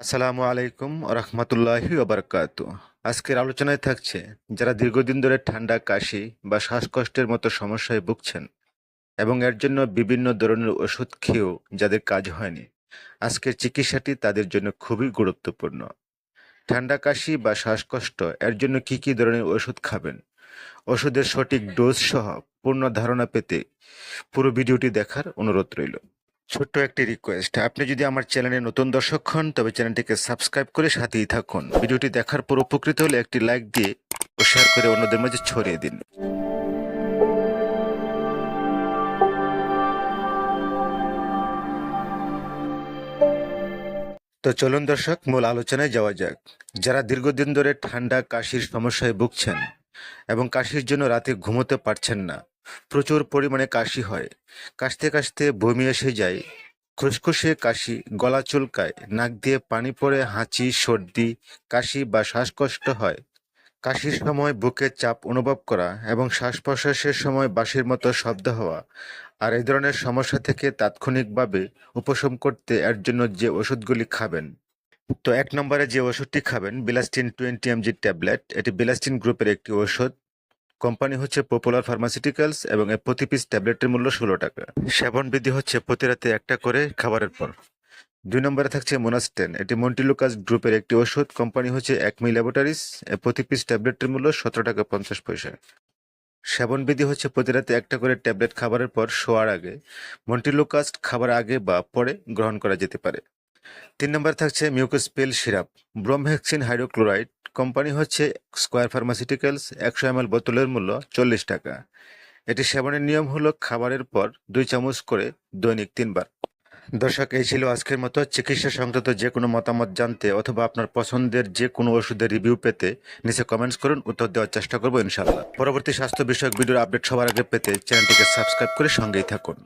আসসালামু আলাইকুম রহমতুল্লাহি ওবরকাত আজকের আলোচনায় থাকছে, যারা দীর্ঘদিন ধরে ঠান্ডা, কাশি বা শ্বাসকষ্টের মতো সমস্যায় ভুগছেন এবং এর জন্য বিভিন্ন ধরনের ওষুধ খেয়েও যাদের কাজ হয়নি, আজকের চিকিৎসাটি তাদের জন্য খুবই গুরুত্বপূর্ণ। ঠান্ডা, কাশি বা শ্বাসকষ্ট এর জন্য কি কি ধরনের ওষুধ খাবেন? ওষুধের সঠিক ডোজ সহ পূর্ণ ধারণা পেতে পুরো ভিডিওটি দেখার অনুরোধ রইল। ছোট্ট একটি রিকোয়েস্ট আপনি যদি আমার চ্যানেলে নতুন দর্শক হন, তবে চ্যানেলটিকে সাবস্ক্রাইব করে সাথেই থাকুন। ভিডিওটি দেখার পর উপকৃত হলে একটি লাইক দিয়ে ও শেয়ার করে অন্যদের মাঝে ছড়িয়ে দিন। তো চলুন দর্শক, মূল আলোচনায় যাওয়া যাক। যারা দীর্ঘদিন ধরে ঠান্ডা, কাশির সমস্যায় ভুগছেন এবং কাশির জন্য রাতে ঘুমোতে পারছেন না প্রচুর পরিমাণে কাশি হয়। কাশতে কাশতে বমি এসে যায়। খুসখুসে কাশি, গলা চুলকায়, নাক দিয়ে পানি পড়ে, হাঁচি, সর্দি, কাশি বা শ্বাসকষ্ট হয়। কাশির সময় বুকের চাপ অনুভব করা এবং শ্বাস প্রশ্বাসের সময় বাঁশির মতো শব্দ হওয়া আর এই ধরনের সমস্যা থেকে তাৎক্ষণিকভাবে উপশম করতে এর জন্য যে ওষুধগুলি খাবেন। তো এক নম্বরে যে ওষুধটি খাবেন, বিলাস্টিন টোয়েন্টি এমজি ট্যাবলেট, এটি বিলাস্টিন গ্রুপের একটি ওষুধ। কোম্পানি হচ্ছে পপুলার ফার্মাসিউটিক্যালস এবং এর প্রতি পিস ট্যাবলেটের মূল্য ষোলো টাকা। সেবন বিধি হচ্ছে প্রতি রাতে একটা করে খাবারের পর। দুই নম্বরে থাকছে মোনাস্টেন এটি মন্টিলুকাস গ্রুপের একটি ওষুধ। কোম্পানি হচ্ছে একমি ল্যাবরেটরিজ এর প্রতি পিস ট্যাবলেটের মূল্য সতেরো টাকা পঞ্চাশ পয়সা। সেবন বিধি হচ্ছে প্রতি রাতে একটা করে ট্যাবলেট খাবারের পর শোয়ার আগে। মন্টিলুকাস্ট খাবার আগে বা পরে গ্রহণ করা যেতে পারে। তিন নম্বর থাকছে Mucospel syrup bromhexine hydrochloride company হচ্ছে স্কোয়ার ফার্মাসিউটিক্যালস একশো এম বোতলের মূল্য চল্লিশ টাকা। এটি সেবনের নিয়ম হলো খাবারের পর দুই চামচ করে দৈনিক তিনবার। দর্শক, এই ছিল আজকের মতো। চিকিৎসা সংক্রান্ত যে কোনো মতামত জানতে অথবা আপনার পছন্দের যে কোনো ওষুধের রিভিউ পেতে নিচে কমেন্টস করুন, উত্তর দেওয়ার চেষ্টা করব ইনশাল্লাহ পরবর্তী স্বাস্থ্য বিষয়ক ভিডিওর আপডেট সবার আগে পেতে চ্যানেলটিকে সাবস্ক্রাইব করে সঙ্গেই থাকুন।